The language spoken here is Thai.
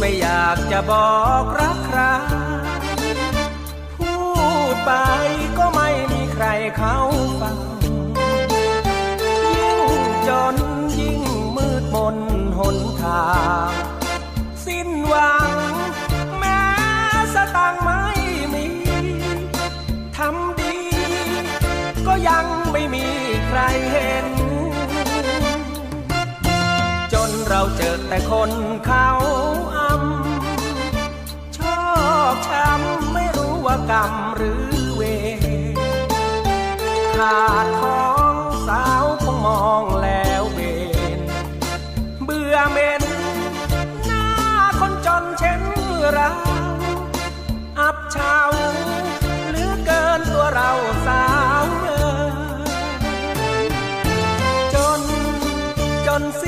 ไม่อยากจะบอกรักใคร พูดไปก็ไม่มีใครเขาฟัง ยิ่งจนยิ่งมืดมนหนทาง สิ้นหวัง แม้สตังค์ไม่มี ทำดี ก็ยังไม่มีใครเห็น จนเราเจอแต่คนเขา กรรมหรือเวขาดท้องสาวคงมองแล้วเวนเบื่อเม็นหน้าคนจนเช่นเราอับเฉาหรือเกินตัวเราสาวเมื่อจนจนสิ